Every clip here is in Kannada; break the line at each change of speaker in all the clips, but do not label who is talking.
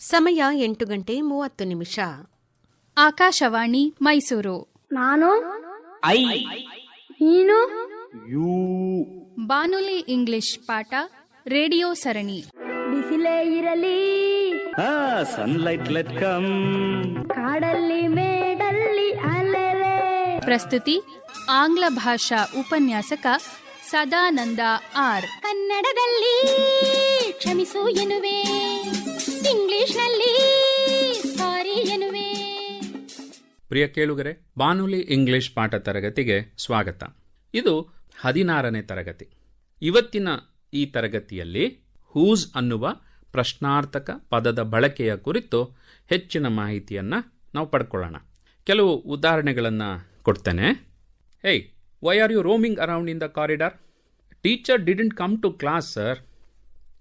ಸಮಯ ಎಂಟು ಗಂಟೆ ಮೂವತ್ತು ನಿಮಿಷ.
ಆಕಾಶವಾಣಿ ಮೈಸೂರು.
ನಾನು?
ಐ.
ನೀನು?
ಯು.
ಬಾನುಲಿ ಇಂಗ್ಲಿಷ್ ಪಾಠ ರೇಡಿಯೋ ಸರಣಿ.
ಬಿಸಿಲೇ ಇರಲಿ.
ಹಾ ಸನ್ಲೈಟ್ ಲೆಟ್ ಕಮ್
ಕಾಡಲ್ಲಿ ಮೇಡಲ್ಲಿ ಅಲೆಲೆ
ಪ್ರಸ್ತುತಿ ಆಂಗ್ಲ ಭಾಷಾ ಉಪನ್ಯಾಸಕ ಸದಾನಂದ ಆರ್.
ಕನ್ನಡದಲ್ಲಿ ಕ್ಷಮಿಸು ಎನ್ನುವೆ.
ಪ್ರಿಯ ಕೇಳುಗರೆ, ಬಾನುಲಿ ಇಂಗ್ಲಿಷ್ ಪಾಠ ತರಗತಿಗೆ ಸ್ವಾಗತ. ಇದು ಹದಿನಾರನೇ ತರಗತಿ. ಇವತ್ತಿನ ಈ ತರಗತಿಯಲ್ಲಿ ಹೂಸ್ ಅನ್ನುವ ಪ್ರಶ್ನಾರ್ಥಕ ಪದದ ಬಳಕೆಯ ಕುರಿತು ಹೆಚ್ಚಿನ ಮಾಹಿತಿಯನ್ನು ನಾವು ಪಡ್ಕೊಳ್ಳೋಣ. ಕೆಲವು ಉದಾಹರಣೆಗಳನ್ನು ಕೊಡ್ತೇನೆ. Hey why are you roaming around in the corridor teacher didn't come to class sir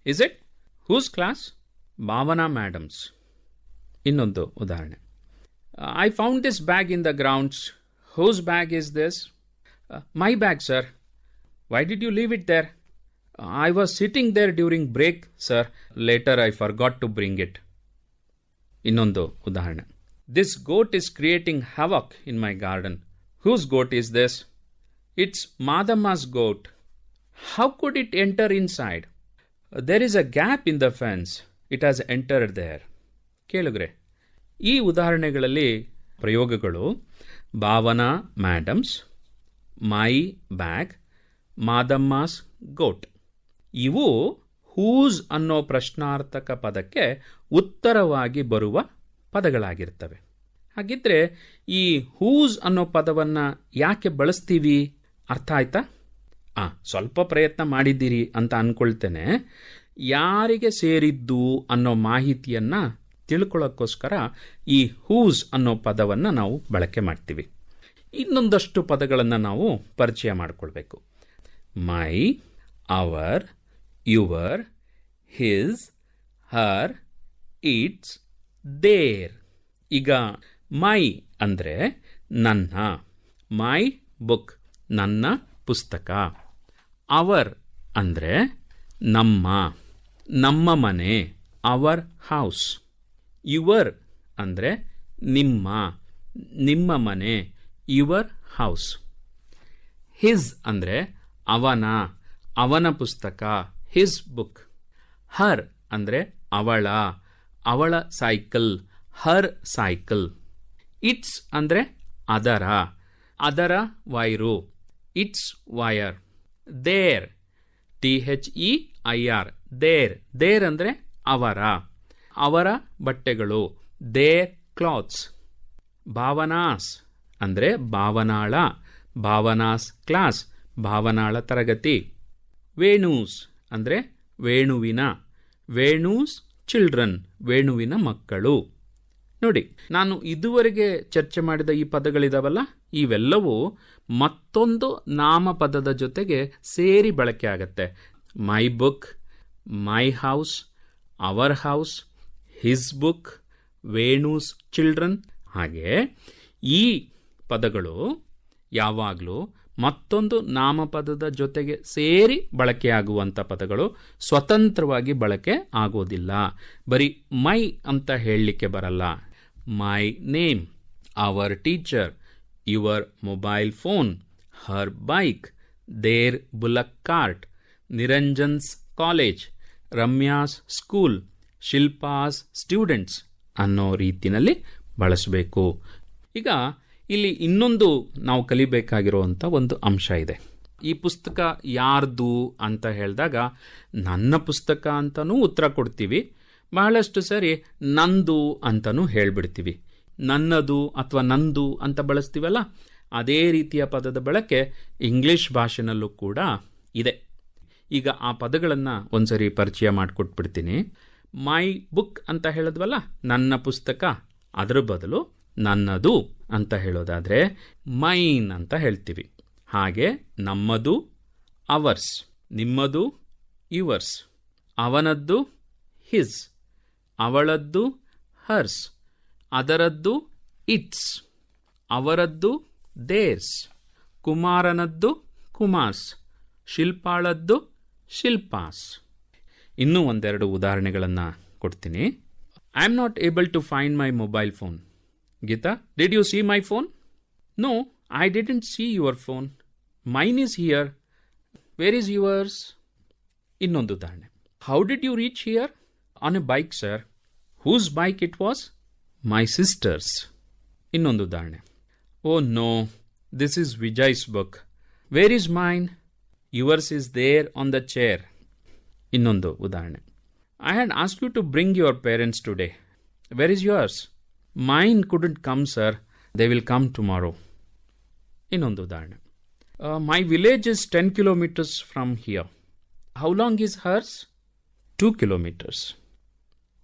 is it whose class Bhavana madam's ಇನ್ನೊಂದು ಉದಾಹರಣೆ. I found this bag in the grounds whose bag is this my bag sir why did you leave it there I was sitting there during break sir later I forgot to bring it ಇನ್ನೊಂದು ಉದಾಹರಣೆ. This goat is creating havoc in my garden whose goat is this it's Madamma's goat how could it enter inside there is a gap in the fence it has entered there ಕೇಳುಗ್ರೆ ಈ ಉದಾಹರಣೆಗಳಲ್ಲಿ ಪ್ರಯೋಗಗಳು Bhavana madam's my bag Madamma's goat ಇವು ಹೂಸ್ ಅನ್ನೋ ಪ್ರಶ್ನಾರ್ಥಕ ಪದಕ್ಕೆ ಉತ್ತರವಾಗಿ ಬರುವ ಪದಗಳಾಗಿರ್ತವೆ. ಹಾಗಿದ್ರೆ ಈ ಹೂಸ್ ಅನ್ನೋ ಪದವನ್ನು ಯಾಕೆ ಬಳಸ್ತೀವಿ? ಅರ್ಥ ಆಯ್ತಾ? ಆ, ಸ್ವಲ್ಪ ಪ್ರಯತ್ನ ಮಾಡಿದ್ದೀರಿ ಅಂತ ಅನ್ಕೊಳ್ತೇನೆ. ಯಾರಿಗೆ ಸೇರಿದ್ದು ಅನ್ನೋ ಮಾಹಿತಿಯನ್ನ ತಿಳ್ಕೊಳ್ಳೋಕ್ಕೋಸ್ಕರ ಈ ಹೂಸ್ ಅನ್ನೋ ಪದವನ್ನು ನಾವು ಬಳಕೆ ಮಾಡ್ತೀವಿ. ಇನ್ನೊಂದಷ್ಟು ಪದಗಳನ್ನು ನಾವು ಪರಿಚಯ ಮಾಡಿಕೊಳ್ಬೇಕು. My, our, your, his, her its their. ಈಗ ಮೈ ಅಂದರೆ ನನ್ನ. ಮೈ ಬುಕ್ ನನ್ನ ಪುಸ್ತಕ. ಅವರ್ ಅಂದರೆ ನಮ್ಮ. ನಮ್ಮ ಮನೆ ಅವರ್ ಹೌಸ್ ಯುವರ್ ಅಂದರೆ ನಿಮ್ಮ ನಿಮ್ಮ ಮನೆ ಯುವರ್ ಹೌಸ್ ಹಿಸ್ ಅಂದರೆ ಅವನ ಅವನ ಪುಸ್ತಕ ಹಿಸ್ ಬುಕ್ ಹರ್ ಅಂದರೆ ಅವಳ ಅವಳ ಸೈಕಲ್ ಹರ್ ಸೈಕಲ್ ಇಟ್ಸ್ ಅಂದರೆ ಅದರ ಅದರ wire. Its wire their T H E I R their. Their ಅಂದರೆ ಅವರ. ಅವರ ಬಟ್ಟೆಗಳು. There clothes. ಭಾವನಾಸ್ ಅಂದರೆ ಭಾವನಾಳ. ಭಾವನಾಸ್ ಕ್ಲಾಸ್. ಭಾವನಾಳ ತರಗತಿ. ವೇಣೂಸ್ ಅಂದರೆ ವೇಣುವಿನ. ವೇಣೂಸ್ ಚಿಲ್ಡ್ರನ್, ವೇಣುವಿನ ಮಕ್ಕಳು. ನೋಡಿ, ನಾನು ಇದುವರೆಗೆ ಚರ್ಚೆ ಮಾಡಿದ ಈ ಪದಗಳಿದಾವಲ್ಲ, ಇವೆಲ್ಲವೂ ಮತ್ತೊಂದು ನಾಮಪದದ ಜೊತೆಗೆ ಸೇರಿ ಬಳಕೆ ಆಗತ್ತೆ. My book my house our house his book Venu's children ಹಾಗೆ ಈ ಪದಗಳು ಯಾವಾಗಲೂ ಮತ್ತೊಂದು ನಾಮಪದದ ಜೊತೆಗೆ ಸೇರಿ ಬಳಕೆಯಾಗುವಂಥ ಪದಗಳು ಸ್ವತಂತ್ರವಾಗಿ ಬಳಕೆ ಆಗೋದಿಲ್ಲ. ಬರೀ ಮೈ ಅಂತ ಹೇಳಲಿಕ್ಕೆ ಬರಲ್ಲ. My name our teacher your mobile phone her bike their bullock cart Niranjan's college Ramya's school, Shilpa's students ಅನ್ನೋ ರೀತಿಯಲ್ಲಿ ಬಳಸಬೇಕು. ಈಗ ಇಲ್ಲಿ ಇನ್ನೊಂದು ನಾವು ಕಲಿಬೇಕಾಗಿರುವಂಥ ಒಂದು ಅಂಶ ಇದೆ. ಈ ಪುಸ್ತಕ ಯಾರ್ದು ಅಂತ ಹೇಳಿದಾಗ, ನನ್ನ ಪುಸ್ತಕ ಅಂತಲೂ ಉತ್ತರ ಕೊಡ್ತೀವಿ. ಬಹಳಷ್ಟು ಸರಿ ನಂದು ಅಂತಲೂ ಹೇಳಿಬಿಡ್ತೀವಿ. ನನ್ನದು ಅಥವಾ ನಂದು ಅಂತ ಬಳಸ್ತೀವಲ್ಲ, ಅದೇ ರೀತಿಯ ಪದದ ಬಳಕೆ ಇಂಗ್ಲಿಷ್ ಭಾಷೆನಲ್ಲೂ ಕೂಡ ಇದೆ. ಈಗ ಆ ಪದಗಳನ್ನು ಒಂದ್ಸರಿ ಪರಿಚಯ ಮಾಡಿಕೊಟ್ಬಿಡ್ತೀನಿ. ಮೈ ಬುಕ್ ಅಂತ ಹೇಳಿದ್ವಲ್ಲ, ನನ್ನ ಪುಸ್ತಕ. ಅದರ ಬದಲು ನನ್ನದು ಅಂತ ಹೇಳೋದಾದರೆ ಮೈನ್ ಅಂತ ಹೇಳ್ತೀವಿ. ಹಾಗೆ ನಮ್ಮದು ಅವರ್ಸ್ ನಿಮ್ಮದು ಯುವರ್ಸ್ ಅವನದ್ದು ಹಿಸ್ ಅವಳದ್ದು ಹರ್ಸ್ ಅದರದ್ದು ಇಟ್ಸ್ ಅವರದ್ದು ದೇರ್ಸ್ ಕುಮಾರನದ್ದು, ಕುಮಾರ್ಸ್. ಶಿಲ್ಪಾಳದ್ದು ಶಿಲ್ಪಾಸ್. ಇನ್ನೂ ಒಂದೆರಡು ಉದಾಹರಣೆಗಳನ್ನು ಕೊಡ್ತೀನಿ. I am not able to find my mobile phone Geeta did you see my phone no I didn't see your phone mine is here where is yours ಇನ್ನೊಂದು ಉದಾಹರಣೆ. How did you reach here on a bike sir whose bike it was my sister's ಇನ್ನೊಂದು ಉದಾಹರಣೆ. ಓ no this is Vijay's book where is mine yours is there on the chair ಇನ್ನೊಂದು ಉದಾಹರಣೆ. I had ask you to bring your parents today where is yours mine couldn't come sir they will come tomorrow ಇನ್ನೊಂದು ಉದಾಹರಣೆ. My village is ten kilometres from here how long is hers two kilometres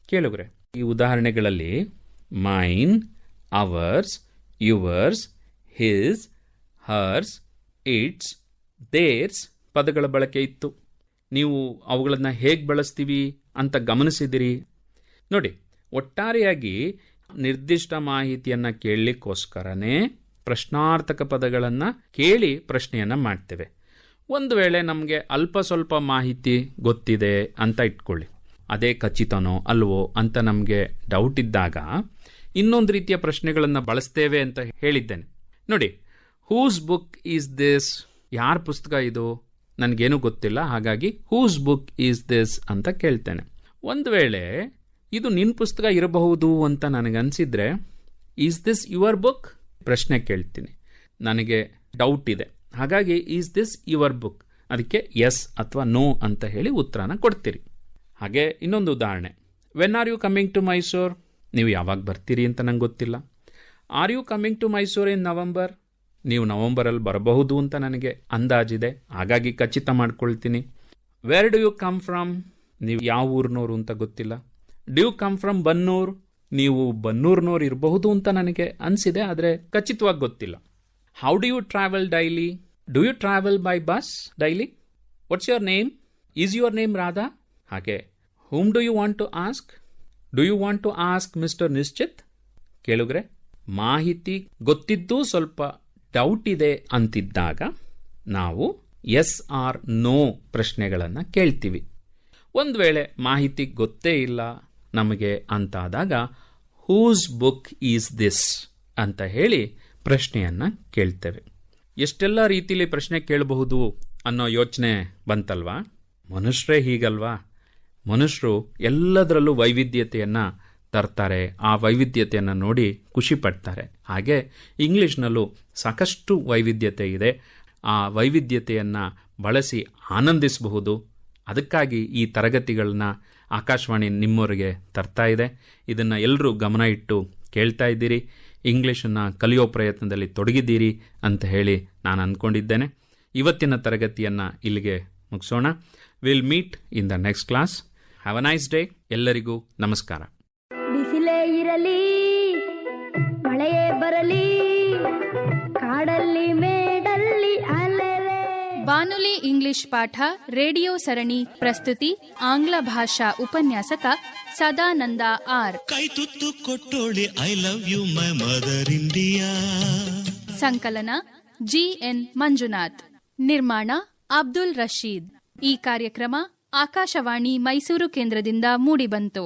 ಕೇಳುಗ್ರೆ, ಈ ಉದಾಹರಣೆಗಳಲ್ಲಿ mine ours yours his hers its theirs ಪದಗಳ ಬಳಕೆ ಇತ್ತು. ನೀವು ಅವುಗಳನ್ನು ಹೇಗೆ ಬಳಸ್ತೀವಿ ಅಂತ ಗಮನಿಸಿದಿರಿ. ನೋಡಿ, ಒಟ್ಟಾರೆಯಾಗಿ ನಿರ್ದಿಷ್ಟ ಮಾಹಿತಿಯನ್ನು ಕೇಳಲಿಕ್ಕೋಸ್ಕರನೇ ಪ್ರಶ್ನಾರ್ಥಕ ಪದಗಳನ್ನು ಕೇಳಿ ಪ್ರಶ್ನೆಯನ್ನು ಮಾಡ್ತೇವೆ. ಒಂದು ವೇಳೆ ನಮಗೆ ಅಲ್ಪ ಸ್ವಲ್ಪ ಮಾಹಿತಿ ಗೊತ್ತಿದೆ ಅಂತ ಇಟ್ಕೊಳ್ಳಿ. ಅದೇ ಖಚಿತನೋ ಅಲ್ವೋ ಅಂತ ನಮಗೆ ಡೌಟ್ ಇದ್ದಾಗ ಇನ್ನೊಂದು ರೀತಿಯ ಪ್ರಶ್ನೆಗಳನ್ನು ಬಳಸ್ತೇವೆ ಅಂತ ಹೇಳಿದ್ದೇನೆ. ನೋಡಿ ಹೂಸ್ ಬುಕ್ ಈಸ್ ದಿಸ್ ಯಾರ ಪುಸ್ತಕ ಇದು? ನನಗೇನು ಗೊತ್ತಿಲ್ಲ, ಹಾಗಾಗಿ ಹೂಸ್ ಬುಕ್ ಈಸ್ ದಿಸ್ ಅಂತ ಕೇಳ್ತೇನೆ. ಒಂದು ವೇಳೆ ಇದು ನಿನ್ನ ಪುಸ್ತಕ ಇರಬಹುದು ಅಂತ ನನಗನ್ಸಿದ್ರೆ ಈಸ್ ದಿಸ್ ಯುವರ್ ಬುಕ್ ಪ್ರಶ್ನೆ ಕೇಳ್ತೀನಿ. ನನಗೆ ಡೌಟ್ ಇದೆ. ಹಾಗಾಗಿ ಈಸ್ ದಿಸ್ ಯುವರ್ ಬುಕ್ ಅದಕ್ಕೆ ಎಸ್ ಅಥವಾ ನೋ ಅಂತ ಹೇಳಿ ಉತ್ತರನ ಕೊಡ್ತೀರಿ. ಹಾಗೆ ಇನ್ನೊಂದು ಉದಾಹರಣೆ. When are you coming to Mysore ನೀವು ಯಾವಾಗ ಬರ್ತೀರಿ ಅಂತ ನಂಗೆ ಗೊತ್ತಿಲ್ಲ are you coming to Mysore in November ನೀವು ನವಂಬರಲ್ಲಿ ಬರಬಹುದು ಅಂತ ನನಗೆ ಅಂದಾಜಿದೆ. ಹಾಗಾಗಿ ಖಚಿತ ಮಾಡ್ಕೊಳ್ತೀನಿ. Where do you come from ನೀವು ಯಾವ ಊರಿನವರು ಅಂತ ಗೊತ್ತಿಲ್ಲ. Do you come from Bannur ನೀವು ಬನ್ನೂರ್ನವ್ರು ಇರಬಹುದು ಅಂತ ನನಗೆ ಅನಿಸಿದೆ, ಆದರೆ ಖಚಿತವಾಗಿ ಗೊತ್ತಿಲ್ಲ. How do you travel daily do you travel by bus daily what's your name is your name Radha ಹಾಗೆ whom do you want to ask do you want to ask mister Nishchith ಕೇಳುಗ್ರೆ ಮಾಹಿತಿ ಗೊತ್ತಿದ್ದು ಸ್ವಲ್ಪ ಡೌಟ್ ಇದೆ ಅಂತಿದ್ದಾಗ ನಾವು ಎಸ್ ಆರ್ ನೋ ಪ್ರಶ್ನೆಗಳನ್ನು ಕೇಳ್ತೀವಿ. ಒಂದು ವೇಳೆ ಮಾಹಿತಿ ಗೊತ್ತೇ ಇಲ್ಲ, ನಮಗೆ ಅಂತಾದಾಗ ಹೂಸ್ ಬುಕ್ ಈಸ್ ದಿಸ್ ಅಂತ ಹೇಳಿ ಪ್ರಶ್ನೆಯನ್ನು ಕೇಳ್ತೇವೆ. ಎಷ್ಟೆಲ್ಲ ರೀತಿಲಿ ಪ್ರಶ್ನೆ ಕೇಳಬಹುದು ಅನ್ನೋ ಯೋಚನೆ ಬಂತಲ್ವಾ? ಮನುಷ್ಯರೇ ಹೀಗಲ್ವಾ? ಮನುಷ್ಯರು ಎಲ್ಲದರಲ್ಲೂ ವೈವಿಧ್ಯತೆಯನ್ನು ತರ್ತಾರೆ, ಆ ವೈವಿಧ್ಯತೆಯನ್ನು ನೋಡಿ ಖುಷಿ ಪಡ್ತಾರೆ ಹಾಗೆ ಇಂಗ್ಲೀಷ್ನಲ್ಲೂ ಸಾಕಷ್ಟು ವೈವಿಧ್ಯತೆ ಇದೆ. ಆ ವೈವಿಧ್ಯತೆಯನ್ನು ಬಳಸಿ ಆನಂದಿಸಬಹುದು. ಅದಕ್ಕಾಗಿ ಈ ತರಗತಿಗಳನ್ನ ಆಕಾಶವಾಣಿ ನಿಮ್ಮವರಿಗೆ ತರ್ತಾ ಇದೆ. ಇದನ್ನು ಎಲ್ಲರೂ ಗಮನ ಇಟ್ಟು ಕೇಳ್ತಾ ಇದ್ದೀರಿ. ಇಂಗ್ಲೀಷನ್ನು ಕಲಿಯೋ ಪ್ರಯತ್ನದಲ್ಲಿ ತೊಡಗಿದ್ದೀರಿ ಅಂತ ಹೇಳಿ ನಾನು ಅಂದ್ಕೊಂಡಿದ್ದೇನೆ ಇವತ್ತಿನ ತರಗತಿಯನ್ನು ಇಲ್ಲಿಗೆ ಮುಗಿಸೋಣ. Will meet in the next class have a nice day ಎಲ್ಲರಿಗೂ ನಮಸ್ಕಾರ.
ಬಾನುಲಿ ಇಂಗ್ಲಿಷ್ ಪಾಠ ರೇಡಿಯೋ ಸರಣಿ ಪ್ರಸ್ತುತಿ ಆಂಗ್ಲ ಭಾಷಾ ಉಪನ್ಯಾಸಕ ಸದಾನಂದ ಆರ್.
ಕೈ ತುತ್ತು ಕೊಟ್ಟೋಳಿ I love you my mother India
ಸಂಕಲನ ಜಿಎನ್ ಮಂಜುನಾಥ್. ನಿರ್ಮಾಣ ಅಬ್ದುಲ್ ರಶೀದ್. ಈ ಕಾರ್ಯಕ್ರಮ ಆಕಾಶವಾಣಿ ಮೈಸೂರು ಕೇಂದ್ರದಿಂದ ಮೂಡಿಬಂತು.